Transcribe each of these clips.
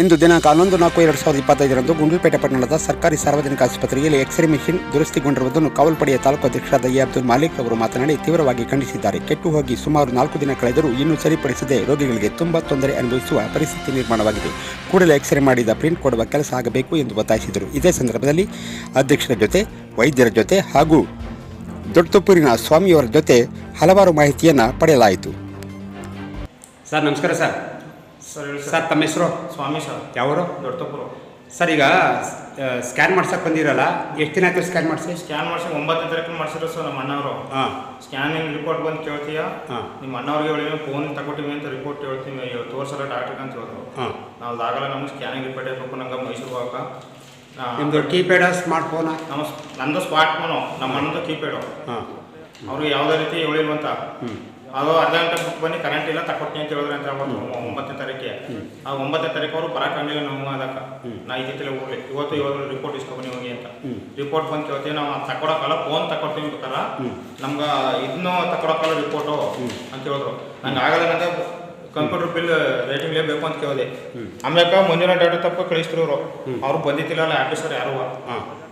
ಇಂದು ದಿನಾಂಕ ಹನ್ನೊಂದು ನಾಲ್ಕು ಎರಡು ಸಾವಿರದ ಇಪ್ಪತ್ತೈದರಂದು ಗುಂಡ್ಲುಪೇಟೆ ಪಟ್ಟಣದ ಸರ್ಕಾರಿ ಸಾರ್ವಜನಿಕ ಆಸ್ಪತ್ರೆಯಲ್ಲಿ ಎಕ್ಸ್ರೇ ಮಿಷಿನ್ ದುರಸ್ತಿಗೊಂಡಿರುವುದನ್ನು ಕಾವಲ್ಪಡೆಯ ತಾಲೂಕು ಅಧ್ಯಕ್ಷ ಎ. ಅಬ್ದುಲ್ ಮಾಲಿಕ್ ಅವರು ಮಾತನಾಡಿ ತೀವ್ರವಾಗಿ ಖಂಡಿಸಿದ್ದಾರೆ. ಕೆಟ್ಟು ಹೋಗಿ ಸುಮಾರು ನಾಲ್ಕು ದಿನ ಕಳೆದರೂ ಇನ್ನೂ ಸರಿಪಡಿಸದೆ ರೋಗಿಗಳಿಗೆ ತುಂಬಾ ತೊಂದರೆ ಅನುಭವಿಸುವ ಪರಿಸ್ಥಿತಿ ನಿರ್ಮಾಣವಾಗಿದೆ. ಕೂಡಲೇ ಎಕ್ಸ್ರೇ ಮಾಡಿದ ಪ್ರಿಂಟ್ ಕೊಡುವ ಕೆಲಸ ಆಗಬೇಕು ಎಂದು ಒತ್ತಾಯಿಸಿದರು. ಇದೇ ಸಂದರ್ಭದಲ್ಲಿ ಅಧ್ಯಕ್ಷರ ಜೊತೆ, ವೈದ್ಯರ ಜೊತೆ ಹಾಗೂ ದೊಡ್ಡತುಪ್ಪೂರಿನ ಸ್ವಾಮಿಯವರ ಜೊತೆ ಹಲವಾರು ಮಾಹಿತಿಯನ್ನು ಪಡೆಯಲಾಯಿತು. ಸರ್, ನಮಸ್ಕಾರ ಸರ್. Sir sir. ತಮ್ಮ ಹೆಸರು? ಸ್ವಾಮಿ ಸರ್. ಯಾವರು? ದೊಡ್ಡಪುರ. ಸರ್ ಈಗ ಸ್ಕ್ಯಾನ್ ಮಾಡ್ಸಕ್ಕೆ ಬಂದಿರಲ್ಲ? ಎಷ್ಟು ದಿನ ಆಯ್ತು ಸ್ಕ್ಯಾನ್ ಮಾಡಿಸಿ? ಸ್ಕ್ಯಾನ್ ಮಾಡಿಸಿ ಒಂಬತ್ತನೇ ತಾರೀಕು ಮಾಡಿಸಿರೋ ಸರ್ ನಮ್ಮ ಅಣ್ಣವರು. ಹಾಂ. ಸ್ಕ್ಯಾನಿಂಗ್ ರಿಪೋರ್ಟ್ ಬಂದು ಕೇಳ್ತೀಯ? ಹಾಂ. ನಿಮ್ಮ ಅಣ್ಣವ್ರಿಗೆ ಹೇಳಿದ್ರೆ ಫೋನ್ ತಗೊಟ್ಟಿವಿ ಅಂತ ರಿಪೋರ್ಟ್ ಹೇಳ್ತೀವಿ ತೋರ್ಸಲ್ಲ ಡಾಕ್ಟ್ರಿಗೆ ಅಂತ ಹೇಳಿದ್ರು. ಹಾಂ. ನಾವು ಆಗಲ್ಲ ನಮ್ಗೆ ಸ್ಕ್ಯಾನಿಂಗ್ ರಿಪೋರ್ಟ್ ಬೇಕು ನಂಗೆ ಮೈಸೂರು ಹೋಗಕ್ಕೆ. ನಿಮ್ಮದು ಕೀಪ್ಯಾಡ ಸ್ಮಾರ್ಟ್ ಫೋನ ನಮ್ಮ ನಂದು ಸ್ಮಾರ್ಟ್ ಫೋನು ನಮ್ಮ ಅಣ್ಣದು ಕೀಪ್ಯಾಡು. ಹಾಂ. ಅವ್ರಿಗೆ ಯಾವುದೇ ರೀತಿ ಹೇಳಿಲ್ವಂತ. ಹ್ಞೂ ಅದು ಅರ್ಧ ಗಂಟೆ ಬಿಟ್ಟು ಬನ್ನಿ ಕರೆಂಟ್ ಇಲ್ಲ ತಕೊಡ್ತೀನಿ ಅಂತ ಹೇಳಿದ್ರೆ ಅಂತ ಅವತ್ತು ಒಂಬತ್ತನೇ ತಾರೀಕಿಗೆ. ಆ ಒಂಬತ್ತನೇ ತಾರೀಕು ಅವರು ಬರೋಕ್ಕಾಗಲಿಲ್ಲ ನಮ್ಮ ಅದಕ್ಕೆ. ನಾ ಇದ್ದಿತ್ತಿಲ್ಲ ಹೋಗ್ಲಿ. ಇವತ್ತು ಇವಾಗ ರಿಪೋರ್ಟ್ ಇಸ್ಕೊಬನ್ನಿ ಹೋಗಿ ಅಂತ. ರಿಪೋರ್ಟ್ ಬಂದು ಕೇಳ್ತೀವಿ ನಾವು ತಕೊಡಕ್ಕಲ್ಲ ಫೋನ್ ತಕೊಡ್ತೀವಿ ಬೇಕಾರ ನಮ್ಗೆ ಇದನ್ನೂ ತಕೊಡಕ್ಕಲ್ಲ ರಿಪೋರ್ಟು ಅಂತ ಹೇಳಿದ್ರು ನಂಗೆ ಆಗಲ್ಲ ಕಂಪ್ಯೂಟರ್ ಬಿಲ್ ರೇಟಿಂಗ್ ಬೇಕು ಅಂತ ಕೇಳಿದೆ. ಆಮ್ಯಾಕ ಮುಂದಿನ ಡಾಟಾ ತಪ್ಪ ಕಳಿಸ್ತಿರು ಅವರು ಅವ್ರು ಬಂದಿತ್ತಿಲ್ಲ ಆಫೀಸರ್ ಯಾರು?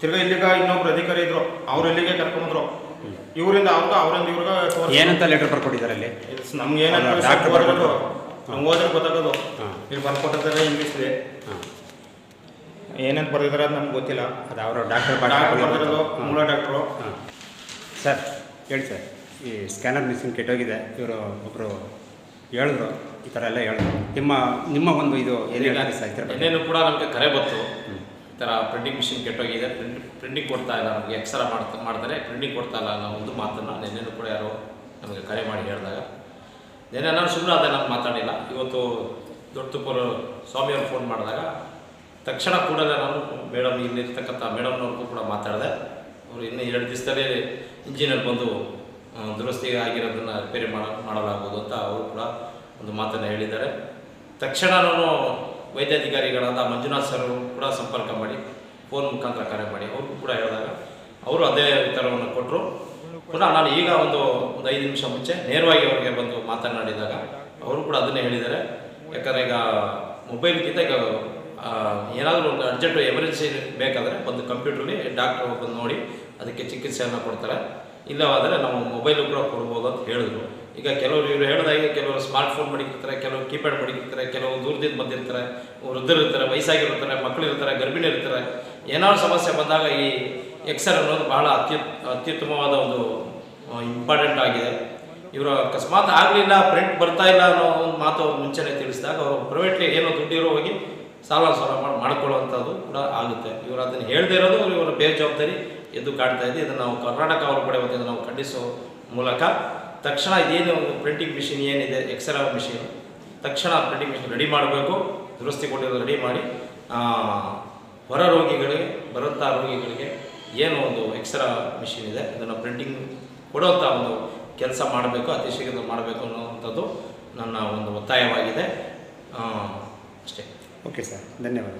ತಿರ್ಗಾ ಇಲ್ಲಿಗ ಇನ್ನೊಬ್ರು ಅಧಿಕಾರಿ ಇದ್ರು. ಅವ್ರು ಇಲ್ಲಿಗೆ ಕರ್ಕೊಂಬಂದ್ರು ಇವರಿಂದ ಅವ್ರದ್ದು ಅವರಿಂದ ಇವ್ರಿಗೆ ಏನಂತ ಲೆಟರ್ ಬರ್ಕೊಟ್ಟಿದ್ದಾರೆ ಅಲ್ಲಿ ನಮ್ಗೆ ಏನಾದ್ರು? ಡಾಕ್ಟರ್ ಬರೋದು ನಮ್ಗೆ ಓದ್ರೆ ಗೊತ್ತಾಗೋದು. ಹಾಂ. ಇಲ್ಲಿ ಬರ್ಕೊಟ್ಟಿದ್ದಾರೆ ಇಂಗ್ಲೀಷ್ ಹಾಂ. ಏನಂತ ಬರೆದಿದ್ದಾರೆ ಅದು ನಮ್ಗೆ ಗೊತ್ತಿಲ್ಲ. ಅದು ಅವರ ಡಾಕ್ಟರ್ ಡಾಕ್ಟರ್ ಬರ್ದಿರೋದು ಮೂಲ ಡಾಕ್ಟ್ರು ಹಾಂ. ಸರ್ ಹೇಳಿ ಸರ್ ಈ ಸ್ಕ್ಯಾನರ್ ಮಿಷಿನ್ ಕೆಟ್ಟೋಗಿದೆ. ಇವರು ಒಬ್ಬರು ಹೇಳಿದ್ರು ಈ ಥರ ಎಲ್ಲ ಹೇಳಿದ್ರು. ನಿಮ್ಮ ನಿಮ್ಮ ಒಂದು ಇದು ಏನೇನು ಸರ್ ಇದ್ರ ಕೂಡ ನಮಗೆ ಕರೆ ಬಂತು. ಥರ ಪ್ರಿಂಟಿಂಗ್ ಮಿಷಿನ್ ಕೆಟ್ಟೋಗಿದೆ ಪ್ರಿಂಟ್ ಪ್ರಿಂಟಿಂಗ್ ಕೊಡ್ತಾ ಇಲ್ಲ ನಮಗೆ ಎಕ್ಸರ ಮಾಡ್ತಾ, ಮಾಡ್ತಾರೆ ಪ್ರಿಂಟಿಂಗ್ ಕೊಡ್ತಾ ಇಲ್ಲ ಅನ್ನೋ ಒಂದು ಮಾತನ್ನು ನಿನ್ನೆನೂ ಕೂಡ ಯಾರೋ ನಮಗೆ ಕರೆ ಮಾಡಿ ಹೇಳಿದಾಗ. ನಿನ್ನೆ ನಾನು ಸುಮ್ಮನೆ ಅದೇ ನಾನು ಮಾತಾಡಿಲ್ಲ. ಇವತ್ತು ದೊಡ್ಡ ತುಪ್ಪರು ಸ್ವಾಮಿಯವ್ರು ಫೋನ್ ಮಾಡಿದಾಗ ತಕ್ಷಣ ಕೂಡಲೇ ನಾನು ಮೇಡಮ್ ಇಲ್ಲಿರ್ತಕ್ಕಂಥ ಮೇಡಮ್ನವ್ರಿಗೂ ಕೂಡ ಮಾತಾಡಿದೆ. ಅವರು ಇನ್ನೂ ಎರಡು ದಿವಸದಲ್ಲೇ ಇಂಜಿನಿಯರ್ ಬಂದು ದುರಸ್ತಿ ಆಗಿರೋದನ್ನು ರಿಪೇರಿ ಮಾಡ ಮಾಡಲಾಗುವುದು ಅಂತ ಅವರು ಕೂಡ ಒಂದು ಮಾತನ್ನು ಹೇಳಿದ್ದಾರೆ. ತಕ್ಷಣ ನಾನು ವೈದ್ಯಾಧಿಕಾರಿಗಳಾದ ಮಂಜುನಾಥ್ ಸರ್ ಕೂಡ ಸಂಪರ್ಕ ಮಾಡಿ, ಫೋನ್ ಮುಖಾಂತರ ಕರೆ ಮಾಡಿ ಅವ್ರಿಗೂ ಕೂಡ ಹೇಳಿದಾಗ ಅವರು ಅದೇ ಉತ್ತರವನ್ನು ಕೊಟ್ಟರು ಪುನಃ ನಾನು ಈಗ ಒಂದು ಒಂದು ಐದು ನಿಮಿಷ ಮುಂಚೆ ನೇರವಾಗಿ ಅವರಿಗೆ ಬಂದು ಮಾತನಾಡಿದಾಗ ಅವರು ಕೂಡ ಅದನ್ನೇ ಹೇಳಿದ್ದಾರೆ. ಯಾಕಂದರೆ ಈಗ ಮೊಬೈಲ್ಗಿಂತ ಈಗ ಏನಾದರೂ ಒಂದು ಅರ್ಜೆಂಟ್ ಎಮರ್ಜೆನ್ಸಿ ಬೇಕಾದರೆ ಒಂದು ಕಂಪ್ಯೂಟ್ರಲ್ಲಿ ಡಾಕ್ಟರ್ ಬಂದು ನೋಡಿ ಅದಕ್ಕೆ ಚಿಕಿತ್ಸೆಯನ್ನು ಕೊಡ್ತಾರೆ. ಇಲ್ಲವಾದರೆ ನಾವು ಮೊಬೈಲ್ ಕೂಡ ಕೊಡ್ಬೋದು ಅಂತ ಹೇಳಿದ್ರು. ಈಗ ಕೆಲವರು ಇವರು ಹೇಳಿದಾಗೆ ಕೆಲವರು ಸ್ಮಾರ್ಟ್ ಫೋನ್ ಮಡಿಕಿರ್ತಾರೆ, ಕೆಲವರು ಕೀಪ್ಯಾಡ್ ಮಡಿಕಿರ್ತಾರೆ, ಕೆಲವರು ದೂರದಿಂದ ಬಂದಿರ್ತಾರೆ ವೃದ್ಧರಿರ್ತಾರೆ ವಯಸ್ಸಾಗಿರ್ತಾರೆ ಮಕ್ಕಳಿರ್ತಾರೆ ಗರ್ಭಿಣಿ ಇರ್ತಾರೆ ಏನಾದ್ರು ಸಮಸ್ಯೆ ಬಂದಾಗ ಈ ಎಕ್ಸರ್ ಅನ್ನೋದು ಬಹಳ ಅತ್ಯುತ್ ಅತ್ಯುತ್ತಮವಾದ ಒಂದು ಇಂಪಾರ್ಟೆಂಟ್ ಆಗಿದೆ. ಇವರು ಅಕಸ್ಮಾತ್ ಆಗಲಿಲ್ಲ ಪ್ರಿಂಟ್ ಬರ್ತಾ ಇಲ್ಲ ಅನ್ನೋ ಒಂದು ಮಾತು ಅವ್ರು ಮುಂಚೆನೇ ತಿಳಿಸಿದಾಗ ಅವರು ಪ್ರೈವೇಟ್ಲಿ ಏನೋ ದುಡ್ಡಿರೋ ಹೋಗಿ ಸಾಲ ಸಾಲ ಮಾಡಿ, ಮಾಡ್ಕೊಳ್ಳುವಂಥದ್ದು ಕೂಡ ಆಗುತ್ತೆ. ಇವರು ಅದನ್ನು ಹೇಳದೇ ಇರೋದು ಇವರ ಬೇಜವಾಬ್ದಾರಿ ಎದ್ದು ಕಾಡ್ತಾ ಇದೆ. ಇದನ್ನು ನಾವು ಕರ್ನಾಟಕ ಅವರ ಕಡೆ ನಾವು ಖಂಡಿಸೋ ಮೂಲಕ. ತಕ್ಷಣ ಇದೇನು ಒಂದು ಪ್ರಿಂಟಿಂಗ್ ಮಿಷಿನ್ ಏನಿದೆ ಎಕ್ಸರ ಮಿಷಿನ್ ತಕ್ಷಣ ಪ್ರಿಂಟಿಂಗ್ ಮಿಷಿನ್ ರೆಡಿ ಮಾಡಬೇಕು ದುರಸ್ತಿ ಕೊಟ್ಟಿರೋದು ರೆಡಿ ಮಾಡಿ ಹೊರ ರೋಗಿಗಳಿಗೆ ಬರುವಂಥ ರೋಗಿಗಳಿಗೆ ಏನು ಒಂದು ಎಕ್ಸ್ರಾ ಮಿಷಿನ್ ಇದೆ ಅದನ್ನು ಪ್ರಿಂಟಿಂಗ್ ಕೊಡುವಂಥ ಒಂದು ಕೆಲಸ ಮಾಡಬೇಕು ಅತಿ ಶೀಘ್ರ ಮಾಡಬೇಕು ಅನ್ನೋವಂಥದ್ದು ನನ್ನ ಒಂದು ಒತ್ತಾಯವಾಗಿದೆ. ಅಷ್ಟೇ. ಓಕೆ ಸರ್ ಧನ್ಯವಾದ